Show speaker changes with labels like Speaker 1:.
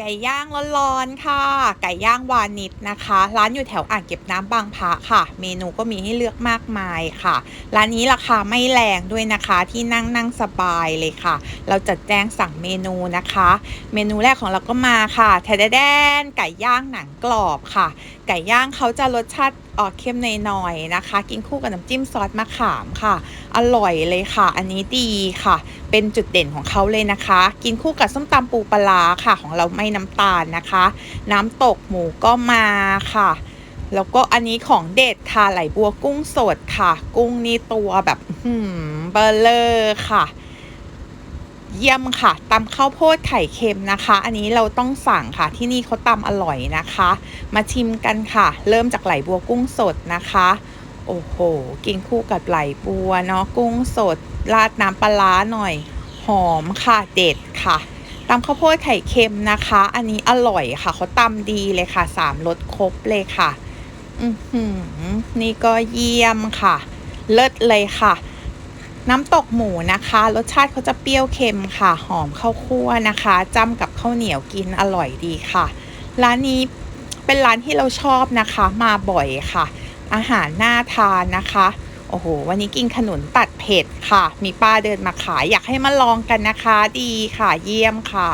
Speaker 1: ไก่ย่างร้อนๆค่ะ ไก่ย่างวานิชนะคะ ร้านอยู่แถวอ่างเก็บน้ำบางพระค่ะ เมนูก็มีให้เลือกมากมายค่ะ ร้านนี้ราคาไม่แรงด้วยนะคะ ที่นั่งนั่งสบายเลยค่ะ เราจัดแจ้งสั่งเมนูนะคะ เมนูแรกของเราก็มาค่ะแทดแดนไก่ย่างหนังกรอบค่ะ ไก่ย่างเขาจะรสชาติ ออกเค็มหน่อยๆนะคะ กินคู่กับน้ำจิ้มซอสมะขามค่ะ อร่อยเลยค่ะ อันนี้ดีค่ะ เป็นจุดเด่นของเขาเลยนะคะ กินคู่กับส้มตำปูปลาค่ะ ของเราไม่น้ำตาลนะคะ น้ำตกหมูก็มาค่ะ แล้วก็อันนี้ของเด็ดค่ะไหลบัวกุ้งสดค่ะ กุ้งนี่ตัวแบบเบอร์เลอร์ค่ะ เยี่ยมค่ะตำข้าวโพดไข่เค็มนะคะ อันนี้เราต้องสั่งค่ะที่นี่เขาตำอร่อยนะคะ มาชิมกันค่ะ เริ่มจากไหลบัวกุ้งสดนะคะ โอ้โห กินคู่กับไหลบัวเนาะกุ้งสด ราดน้ำปลาหน่อย หอมค่ะเด็ดค่ะตำข้าวโพดไข่เค็มนะคะ อันนี้อร่อยค่ะเขาตำดีเลยค่ะสามรสครบเลยค่ะ อือหือนี่ก็เยี่ยมค่ะ เลิศเลยค่ะ น้ำตกหมูนะคะ รสชาติเขาจะเปรี้ยวเค็มค่ะ หอมข้าวคั่วนะคะจ้ำกับข้าวเหนียวกินอร่อยดีค่ะ ร้านนี้เป็นร้านที่เราชอบนะคะ มาบ่อยค่ะ อาหารน่าทานนะคะ โอ้โห วันนี้กินขนุนตัดเผ็ดค่ะ มีป้าเดินมาขายอยากให้มาลองกันนะคะ ดีค่ะ เยี่ยมค่ะ